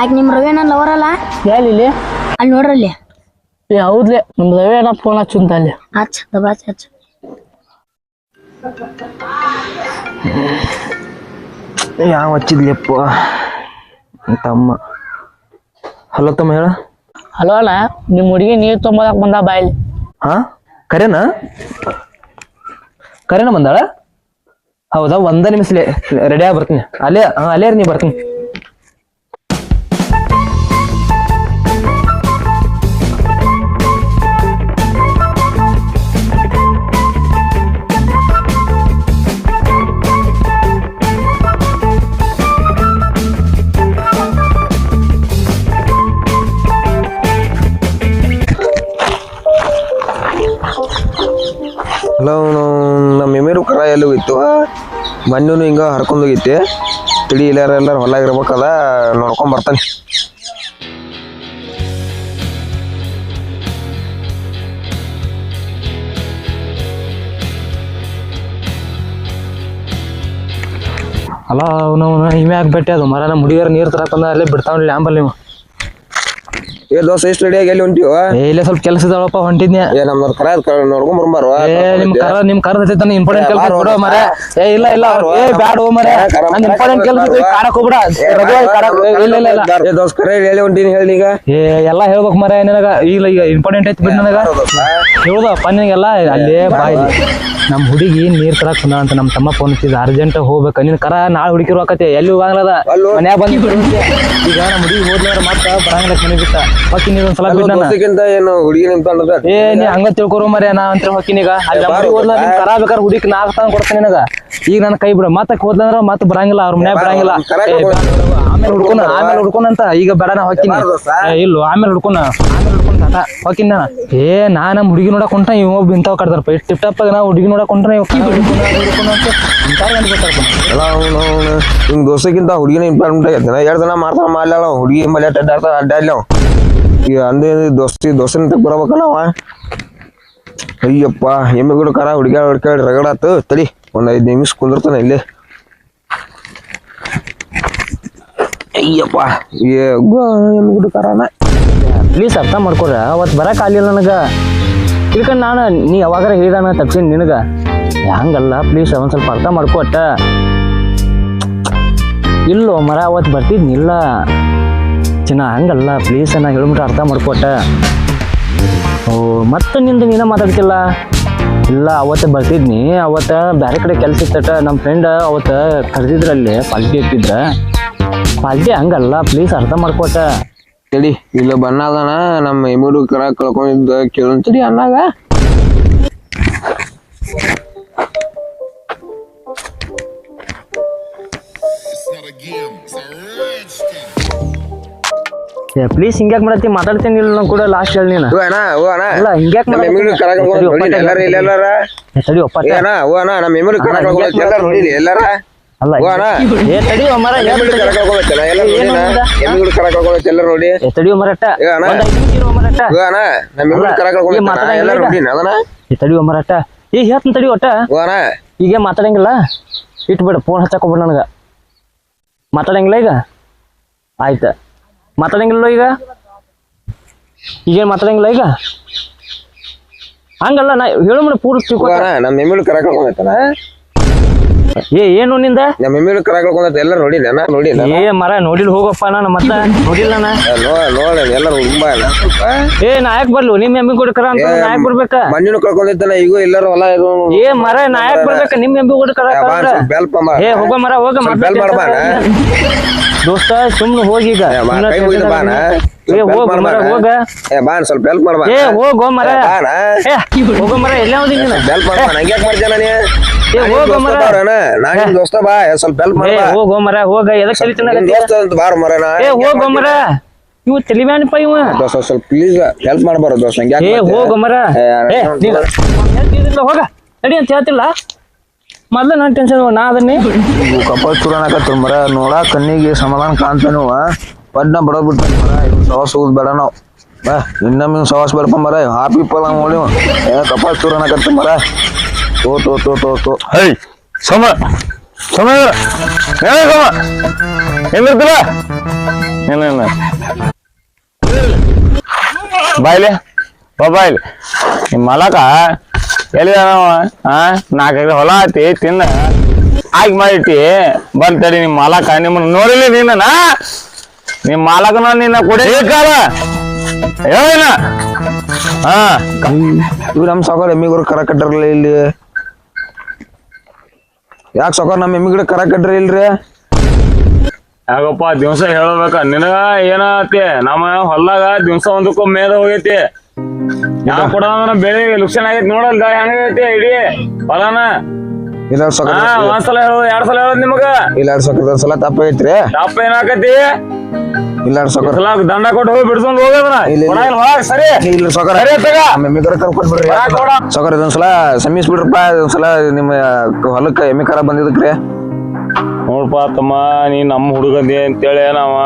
ಆಕೆ ನಿಮ್ಮ ರವಿಯಣ್ಣ ಲವರ್ ಅಲ್ಲ? ಎಲ್ಲಿ ಇಲ್ಲಿ ಅಲ್ಲಿ. ನೋಡ್ರಲ್ಲಿ ಏ ಹೌದ್ಲೆ. ನಮ್ ರವಿ ಅಣ್ಣ ಫೋನ್ ಹಚ್ಚುಂತ ಅಲ್ಲಿ. ಹಚ್ಚ ದಬಾಚ್ ಹಚ್ಚ ಯಾವ ಹಚ್ಚಿದ್ಲಿಪ್ಪ ತಮ್ಮ. ಹಲೋ ತಮ್ಮ ಹೇಳ. ಹಲೋ ಅಣ್ಣ ನಿಮ್ಮ ಹುಡುಗಿ ನೀರ್ ತೊಂಬದಕ್ ಬಂದ ಬಾಯಲ್ಲಿ ಹಾ? ಕರೇನ? ಕರೆನ ಬಂದಾಳ? ಹೌದಾ ಒಂದ ನಿಮಿಷಲೆ ರೆಡಿ ಆಗಿ ಬರ್ತೀನಿ. ಅಲ್ಲೇ ಹಾ ಅಲ್ಲೇ ನೀ ಬರ್ತೀನಿ. ಹಿಂಗ ಹರ್ಕೊಂಡು ಹೋಗಿತ್ತೆ ತಿಳಿ ಇಲ್ಲಾರ ಎಲ್ಲಾರ ಹೊಲ ಇರ್ಬೇಕದ ನೋಡ್ಕೊಂಡ್ ಬರ್ತಾನೆ. ಅಲ್ಲ ಅವನವನ ಇವೆ ಭೇಟಿ ಅದು ಮರ ನಮ್ಮ ನೀರು ನೀರ್ ತರಕ್ ಬಂದ ಅಲ್ಲೇ ಬಿಡ್ತಾವಲ್ಲ ಲ್ಯಾಂಬಲ್ ನೀವು ಏ ದೋಸ್ತ ಎಷ್ಟು ರೆಡಿ ಆಗಿ ಎಲ್ಲಿ ಹೊಂಟಿವ ಏ ಇಲ್ಲೇ ಸ್ವಲ್ಪ ಕೆಲಸ ಇದಾವಪ್ಪ ಹೊಂಟಿದ್ನೆ ಏ ನಮ್ಮ ಕರ ನೋಡ್ಕೊಂಡ್ ಬರ್ಬಾರ್ವ ಏ ನಿಮ್ ಕರ ನಿಮ್ ಕರದ ಹತ್ತೈತಾನ ಇಂಪಾರ್ಟೆಂಟ್ ಕೆಲಸ ಕೊಡೋ ಮರೆ ಏ ಇಲ್ಲ ಇಲ್ಲ ಏ ಬ್ಯಾಡ ಹೋ ಮರ ನಂದ್ ಇಂಪಾರ್ಟೆಂಟ್ ಕೆಲಸ ಕಾಡಕ್ ಹೋಗ್ಬಿಡ. ರಘುವಾಗಿ ಕಾಡಕ್ ಇಲ್ಲ ಇಲ್ಲ ಇಲ್ಲ. ಏ ದೋಸ್ತ ಕರ ಎಲ್ಲಿ ಹೊಂಟೀನಿ ಹೇಳಿ ಈಗ? ಏ ಎಲ್ಲಾ ಹೇಳ್ಬೇಕು ಮರೆ ನಿನಗ. ಇಲ್ಲ ಈಗ ಇಂಪಾರ್ಟೆಂಟ್ ಐತಿ ಬಿಡ್ ನನಗ. ಹೇಳ್ದಪ್ಪ ನಿನಗೆಲ್ಲ ಅಲ್ಲೇ ಬಾಯಿ. ನಮ್ ಹುಡುಗಿ ನೀರ್ ತರಕ್ ಕುಂದ ಅಂತ ನಮ್ ತಮ್ಮ ಫೋನ್ ಹಚ್ಚಿದ ಅರ್ಜೆಂಟ್ ಹೋಗ್ಬೇಕ. ನಿನ್ ಕರ ನಾಳೆ ಹುಡುಕಿರೋ ಹಾಕತಿ ಎಲ್ಲಿ ಹೋಗಂಗ್ಲದ? ಅಲ್ಲೋ. ಮನ್ಯಾಗ ಬಂದ್ ಈಗ ನಮ್ ಹುಡುಗಿ ಹೋದ್ಲಾರ ಮತ್ತ ಬರಂಗಿಲ್ಲ ಮನೆ ಬಿಟ್ಟ. ಒಂದ್ಸಲ ದೋಸ್ತಿಗಿಂತ ಏನು ಹುಡುಗಿ ನಿಂತ್ಕೊಂಡದ ಏ ನೀ ಹಂಗ ತಿಳ್ಕೊರೋ ಮರೆ ನಾ ಅಂತ ಅಲ್ಲಿ ಹುಡುಗಿ ಹೋದ್ಲ ನಿನ್ ಕರ ಬೇಕಾದ್ರೆ ಹುಡುಗಿ ನಾಲ್ಕು ತಂದ್ ಕೊಡ್ತೀನಿ ನಿನಗ. ಈಗ ನನ್ನ ಕೈ ಬಿಡ. ಮತ್ತ ಹೋದ್ಲಂದ್ರ ಮತ್ತ ಬರಂಗಿಲ್ಲ ಅವ್ರ ಮನ್ಯಾಗ ಬರಂಗಿಲ್ಲ. ಏ, ಆಮೇಲೆ ಹುಡ್ಕೊನ ಆಮೇಲೆ ಹುಡ್ಕೊನ ಅಂತ. ಈಗ ಬೇಡ ನಾ ಹೊಕ್ಕಿನಿ. ಏ, ಆಮೇಲೆ ಹುಡ್ಕೊನ. ಆಮೇಲೆ ಹುಡ್ಕೊನ ಟಾಟಾ ಹೊಕ್ಕಿನ ನಾನು. ಏ ನಾ ನಮ್ಮ ಹುಡುಗಿ ನೋಡಕ್ ಹೊಂಟ ಇವ್ ಒಬ್ಬ ಇಂಥವ್ ಕಡ್ದಾರಪ್ಪ ಇಷ್ಟು ಟಿಪ್ ಟಾಪ್ ನಾ ಹುಡುಗಿ ನೋಡಕ್ ಹೊಂಟ್ರೆ ಇವ್ ಕೈ ಹುಡ್ಕೊನ, ಅದು ಹುಡ್ಕೊನ ಅಂತ ಇಂಥವ್ರ್ ಗಂಟ್ ಬರ್ತಾರಪ್ಪ. ಅಲ್ಲ ಅವ್ನು ಅವ್ನು ಹಿಂಗ್ ದೋಸ್ತಕ್ಕಿಂತ ಹುಡುಗಿನ ಇಂಪಾರ್ಟೆಂಟ್ ಆಗೈತೆ ಎರಡು ದಿನ ಮಾಡ್ತಾನ ಮಾಡ್ಲಾಳ ಹುಡುಗಿ ಮೇಲೆ ಅಡ್ಡಾಡ್ತಾ ಅಡ್ಡಾಡ್ಲಿ ಈಗ ಅಂದೇ ದೋಸ್ತಿ, ದೋಸ್ತಿನ ತಗ ಅವ ಅಯ್ಯಪ್ಪ, ಎಮ್ಮೆ ಕೂಡ ಕರ ಹುಡುಗ ಹುಡ್ಕಾಡಿ ರಗಡಾತು ತಡಿ, ಒಂದು ಐದು ನಿಮಿಷ ಕುಂದಿರ್ತಾನೆ ಇಲ್ಲಿ. ಅಯ್ಯಪ್ಪ, ಏ ಎಮ್ಮೆ ಗುಡು ಕರನ. ಪ್ಲೀಸ್ ಅರ್ಥ ಮಾಡ್ಕೊಡ್ರ ಅವತ್ತು ಬರಕ್ ಆಗ್ಲಿಲ್ಲ ನನಗೆ. ತಿಳ್ಕೊಂಡು ನಾನು, ನೀ ಯಾವಾಗಾರ ಹೇಳಿದಾನ ತಪ್ಸಿನಿ ನಿನಗ. ಹಂಗಲ್ಲ, ಪ್ಲೀಸ್ ಒಂದ್ ಸ್ವಲ್ಪ ಅರ್ಥ ಮಾಡ್ಕೊಟ್ಟ. ಇಲ್ಲೋ ಮರ ಅವತ್ತು ಬರ್ತಿದ್ನಿಲ್ಲ. ಚಿನ್ನ ಹಂಗಲ್ಲ ಪ್ಲೀಸ್ ನಾ ಹೇಳ್ಬಿಟ್ರೆ ಅರ್ಥ ಮಾಡ್ಕೊಟ್ಟ. ಓ ಮತ್ತೆ ನಿಂದು ನೀನ ಮಾತಾಡ್ತಿಲ್ಲ? ಇಲ್ಲ ಅವತ್ತು ಬರ್ತಿದ್ನಿ. ಅವತ್ತ ಬೇರೆ ಕಡೆ ಕೆಲ್ಸ ಇತ್ತಟ. ನಮ್ಮ ಫ್ರೆಂಡ್ ಅವತ್ತು ಕರೆದಿದ್ರಲ್ಲಿ ಪಾಲ್ಟಿ ಇಟ್ಟಿದ್ರ ಪಾಲ್ಟಿ ಹಂಗಲ್ಲ ಪ್ಲೀಸ್ ಅರ್ಥ ಮಾಡ್ಕೊಟ್ಟ. ತಡಿ ಇಲ್ಲ ಬಣ್ಣ ಅದಾನ ನಮ್ಮ ಇಮೂರು ಕರ ಕಳ್ಕೊಂಡಿದ್ದ ಕೇಳೋನ್ ತಡಿ ಅನ್ನಾಗ ಪ್ಲೀಸ್ ಹಿಂಗ್ಯಾಕ್ ಮಾಡತ್ತಿ? ಮಾತಾಡ್ತೀನಿ ಇಲ್ಲ ನಂಗೆ ಕೂಡ ಲಾಸ್ಟ್ ಹೇಳಿ ನೀನು. ಅಣ್ಣ ಓ ಅಣ್ಣ ಅಲ್ಲ ಹಿಂಗ್ಯಾಕ್ ನಮ್ಮ ನೋಡಿ ಎಲ್ಲಾರ ಇಲ್ಲ ಎಲ್ಲಾರ ತಡಿ ಒಪ್ಪ ಏ ಅಣ್ಣ ಓ ನಮ್ಮ ಎಲ್ಲಾರ ಅಲ್ಲ ಓ ಅಣ್ಣ ಏ ತಡಿ ಮರ ಎಮ್ಮೆ ಕರ ಕಳ್ಕೊಂಡೈತಲ್ಲ ಎಲ್ಲ ಎಲ್ಲಾರ ನೋಡಿ? ಏ ತಡಿ ಏ ಅಣ್ಣ. ಓ ಅಣ್ಣ ನಮ್ಮ ಮಾತಾಡಂಗಿಲ್ಲ ಈಗ. ಅದನ್ನ ಏ ತಡಿ ಮರಟ್ಟ ಏ ಹೇಳ್ತೀನಿ ತಡಿ ಒಟ್ಟ. ಓ ಅಣ್ಣ ಈಗ ಮಾತಾಡಂಗಿಲ್ಲ? ಇಟ್ಬಿಡ ಫೋನ್ ಹಚ್ಚಕ್ ಹೋಗ್ಬಿಡ ನನಗ. ಮಾತಾಡಂಗಿಲ್ಲ ಈಗ? ಆಯ್ತ. ಮಾತಾಡಂಗಿಲ್ಲ ಈಗ? ಈಗೇನ್ ಮಾತಾಡಂಗಿಲ್ಲ ಈಗ? ಹಂಗಲ್ಲ ನಾ ಹೇಳು ಮನೆ ಪೂರ್ತಿ ನಮ್ಮ ಮೆಮ್ಮಿಲು ಕರ ಕಳ್ಕೊಂಡೈತನ? ಏ ಏನು ನಿಂದ? ನಮ್ಮ ಮೆಮ್ಮಿಲು ಕರ ಎಲ್ಲ ಎಲ್ಲಾರ ನೋಡಿಲ್ಲ ಅಣ್ಣ ನೋಡಿನ ಏ ಮರ ನೋಡಿಲ್ಲ ಹೋಗಪ್ಪ ನಾನು ಮತ್ತೆ. ನೋಡಿಲ್ಲ ನೋಡಿ ಎಲ್ಲ ನೋಡ ಇಲ್ಲ ಏ ನಾಯಕ್ ಬರ್ಲು ನಿಮ್ಮ ಎಮ್ಮಿ ಕೂಡ ಕರ ಅಂತ ನಾಯಕ್ ಬರ್ಬೇಕ? ಮಣ್ಣಿನ ಕಳ್ಕೊಂಡೈತನ ಈಗ ಎಲ್ಲರೂ ಹೊಲ ಇದು. ಏ ಮರ ನಾಯಕ್ ಬರ್ಬೇಕ? ನಿಮ್ಮ ಎಮ್ಮಿ ಕೂಡ ಕರ ಏ ಹೋಗ ಮರ ಹೋಗ ಬೆಲ್ ದೋಸ್ತ ಸುಮ್ನೆ ಹೋಗಿ ಈಗ. ಬಾನ. ಸ್ವಲ್ಪ ಹೆಲ್ಪ್ ಮಾಡ್ಬಾ ಹೋಗೋ. ಮರ. ಹೋಗೋ ಮರ ಎಲ್ಲ ಹೆಲ್ಪ್ ಮಾಡ್ಬಾ ನಂಗೆ ಯಾಕೆ ಮಾಡ್ತೀಯ ನೀ? ದೋಸ್ತ ಬಾ. ಸ್ವಲ್ಪ ಹೆಲ್ಪ್ ಮಾಡ್ಬಾ. ಹೋಗೋ ಮರ ಹೋಗ. ಎದಕ್ ನಿಮ್ ಕಲಿತನ ದೋಸ್ತ ಅಂತ ಬಾರ ಮರನ ಏ ಹೋಗೋ ಮರ. ಇವ ತಲಿಬ್ಯಾನಪ್ಪ ಇವ. ದೋಸ್ತ ಸ್ವಲ್ಪ ಪ್ಲೀಸ್ ಹೆಲ್ಪ್ ಮಾಡ್ಬಾರ ದೋಸ್ತ. ನಂಗೆ ಏ ಹೋಗೋ ಮರ. ಹೋಗ. ನಡಿ ಅಂತ ಹೇಳ್ತಿಲ್ಲ. ಮೊದ್ಲು ನಾನು ಟೆನ್ಷನ್ ನಾ ಅದನ್ನೇ? ಕಪಾಲ್ ಚೂರನಕತ್ರ ಮರ. ನೋಡ ಕಣ್ಣಿಗೆ ಸಮಾಧಾನ ಕಾಣ್ತಾನು. ಪಡ್ನ ಬಡದ್ ಬಿಟ್ಟ ಮರ ಸವಾಸ ಹೋಗುದ್ ಬೇಡ ನಾವು. ಬಾ ಇನ್ನೊಮ್ಮೆ ಇವ್ನು ಸವಾಸ ಬೇಡಪ್ಪ ಮರ. ಹಾಪಿ ಪಲ್ಲ ನೋಡಿ ಏ ಕಪಾಲ್ ಚೂರನಕತ್ತ ಮರ. ತೋ ತೋ ತೋ ತೋ ತೋ. ಹೈ ಸಮ. ಸಮ ಏನ ಸಮ? ಏನಿರ್ತಿಲ್ಲ ಇಲ್ಲ ಇಲ್ಲ ಬಾಯ್ಲೆ ಬಾ ಬಾಯ್ಲೆ. ನಿಮ್ಮ ಮಲಕ ಎಲ್ಲಿ ಅವ ಆ ನಾಲ್ಕೈದು ಹೊಲ ಆಯ್ತಿ ತಿನ್ನ. ಆಗಿ ಮಾಡಿಟ್ಟಿ ಬಂತಡಿ ನಿಮ್ಮ ಮಾಲಕ ನಿಮ್ಮನ್ನ ನೋಡಿಲಿ ನಿನ್ನ ನಿಮ್ಮ ಮಾಲಕನ ನಿನ್ನ ಕೊಡಿ. ಕಾಲ! ಹೇಳ ಹಾ ಇವ್ ನಮ್ ಸಾಕೋರ್ ಎಮ್ಮಿಗಳು ಕರ ಕಟ್ಟರಲ್ಲ ಇಲ್ಲಿ. ಯಾಕೆ ಸಾಕೋರ್ ನಮ್ಮ ಎಮ್ಮಿಗಡೆ ಕರ ಕಟ್ಟ್ರಿ ಇಲ್ರಿ ಯಾಕಪ್ಪ ದಿವ್ಸ ಹೇಳ್ಬೇಕ? ನಿನಗ ಏನಾತಿ ನಮ್ಮ ಹೊಲ್ದಾಗ ದಿವಸ ಒಂದಕ್ಕೂ ಮೇದ ಹೋಗೈತಿ. ಯಾವ ಕೊಡ ಬೆಳೆ ಲುಕ್ಷಣ ಆಗೈತಿ ನೋಡಲ್ಲ ಹೆಂಗೈತಿ ಇಡೀ ಹೊಲನ ಇಲ್ಲ ಸಾವುಕಾರ ಹಾ ಒಂದ್ಸಲ ಹೇಳೋದು ಎರಡ್ ಸಲ ಹೇಳೋದು ನಿಮಗ. ಇಲ್ಲ ಸಾವುಕಾರ ಸಲ ತಪ್ಪ ಐತ್ರಿ. ತಪ್ಪ ಏನಾಕತಿ ಇಲ್ಲ ಸಾವುಕಾರ ಸಲ. ದಂಡ ಕೊಟ್ಟು ಹೋಗಿ ಬಿಡ್ಸ್ಕೊಂಡ್ ಹೋಗದ್ರ ಇಲ್ಲ, ಸರಿ. ಇಲ್ಲ ಸಾವುಕಾರ ಸರಿ ತಗ. ನಮ್ಮ ಎಮ್ಮಿಗರ ಕರ್ಕೊಂಡು ಬಿಡ್ರಿ? ಸಾವುಕಾರ ಇದೊಂದ್ಸಲ ಸಮ್ಮೀಸ್ ಬಿಡ್ರಪ್ಪ ಇದೊಂದ್ಸಲ ನಿಮ್ಮ ಹೊಲಕ್ಕ ಎಮ್ಮಿ ಕರ ಬಂದಿದ್ದಕ್ರಿ ನೋಡ್ಪ ತಮ್ಮ ನೀ ನಮ್ಮ ಹುಡುಗಂದಿ ಅಂತೇಳಿ ನಾವ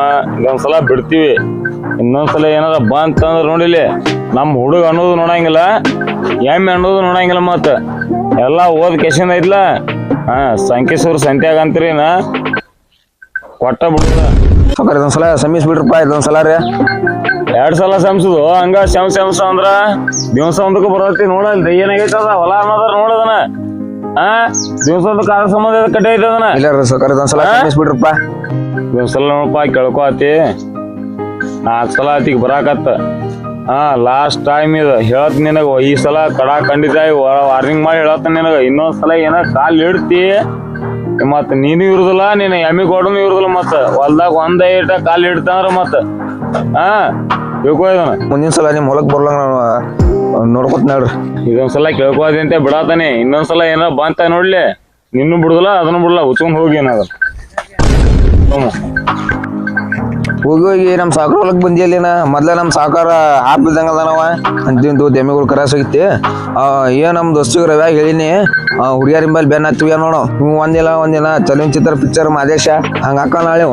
ಇದೊಂದ್ಸಲ ಬಿಡ್ತೀವಿ. ಇನ್ನೊಂದ್ಸಲ ಏನಾರ ಬಂತಂದ್ರೆ ನೋಡಿಲಿ ನಮ್ಮ ಹುಡುಗ ಅನ್ನೋದು ನೋಡಂಗಿಲ್ಲ ಎಮ್ಮೆ ಅನ್ನೋದು ನೋಡಂಗಿಲ್ಲ ಮತ್ತ. ಎಲ್ಲ ಓದ್ ಕೆಸಿಂದ ಐತ್ಲ? ಹಾ ಸಂಕೇಶ್ವರ ಸಂತ್ಯಾಗ ಅಂತೀರಿ ನಾ. ಕೊಟ್ಟ ಬಿಡುದ ಸಲ ಇದೊಂದ್ಸಲ ಸಮ್ಮೀಸ್ ಬಿಡ್ರಪ್ಪ ಇದೊಂದ್ಸಲ ರೀ. ಎರಡ್ ಸಲ ಸಂಸದು ಹಂಗ ಶಮ್ ಶಮ್ಸ ಅಂದ್ರ ದಿವ್ಸ ಒಂದಕ್ಕೂ ಬರತ್ತಿ ನೋಡಲ್ರಿ ಏನಾಗೈತದ ಹೊಲ ಅನ್ನೋದ್ರ ನೋಡದನ ಹಾ ದಿವ್ಸ ಒಂದು ಕಾಲ ಸಂಬಂಧ ಕಟ್ಟೆ ಐತದನ ಇಲ್ಲ ರೀ ಸಾವುಕಾರ ಇದೊಂದ್ಸಲ ಹಾ? ಬಿಡ್ರಪ್ಪ. ನೋಡಪ್ಪ ಕೇಳ್ಕೊ ಆತಿ ನಾಲ್ಕು ಸಲ ಆತಿಗೆ ಬರಾಕತ್ತ. ಹಾ ಲಾಸ್ಟ್ ಟೈಮ್ ಇದು ಹೇಳತ್ ನಿನಗ ಈ ಸಲ ಕಡ ಖಂಡಿತ ವಾರ್ನಿಂಗ್ ಮಾಡಿ ಹೇಳತ್ತ ನಿನಗ. ಇನ್ನೊಂದ್ ಸಲ ಏನ ಕಾಲ್ ಇಡ್ತಿ ಮತ್ ನೀನು ಇರುದಿಲ್ಲ ನೀನು ಎಮ್ಮಿ ಕೊಡನು ಇರುದಿಲ್ಲ ಮತ್ತ. ಹೊಲ್ದಾಗ ಒಂದ ಏಟ ಕಾಲ್ ಇಡ್ತಂದ್ರ ಮತ್ತ. ಹಾ ತಿಳ್ಕೊ ಇದನ್ನ. ಮುಂದಿನ ಸಲ ನಿಮ್ ಹೊಲಕ್ ಬರ್ಲಂಗ ನಾನು ನೋಡ್ಕೊತ ನೋಡ್ರಿ. ಇದೊಂದ್ಸಲ ಕೇಳ್ಕೋದಿ ಅಂತ ಬಿಡತಾನೆ. ಇನ್ನೊಂದ್ಸಲ ಏನಾರ ಬಂತ ನೋಡ್ಲಿ. ನಿನ್ನೂ ಬಿಡುದಿಲ್ಲ ಅದನ್ನು ಬಿಡಲ್ಲ ಉಚ್ಕೊಂಡ್ ಹೋಗಿ ಏನಾಗ ಹೋಗಿ ಹೋಗಿ ನಮ್ಮ ಸಾಕಾರ ಹೊಲಕ್ಕೆ ಬಂದಿಯಲ್ಲಿನ ಮೊದ್ಲ ನಮ್ ಸಾಕಾರ ಹಾಪ್ ಬಿದ್ದಂಗ ಅದಾನವ ಅಂತಿಂದು ಎಮ್ಮಿಗಳು ಕರ ಸಿಗತಿ ಆ ನಮ್ಮ ನಮ್ ದೋಸ್ತಿಗೆ ರವ್ಯಾಗ ಹೇಳಿನಿ. ಹುಡುಗಿಯರ ಮೇಲೆ ಬೆನ್ನ ಹತ್ತಿವ ನೋಡು. ಹ್ಞೂ, ಒಂದಿಲ್ಲ ಒಂದಿನ ಚಲನಚಿತ್ರ ಪಿಕ್ಚರ್ ಮಾದೇಶ. ಹಂಗ ಹಾಕ ನಾಳೆ.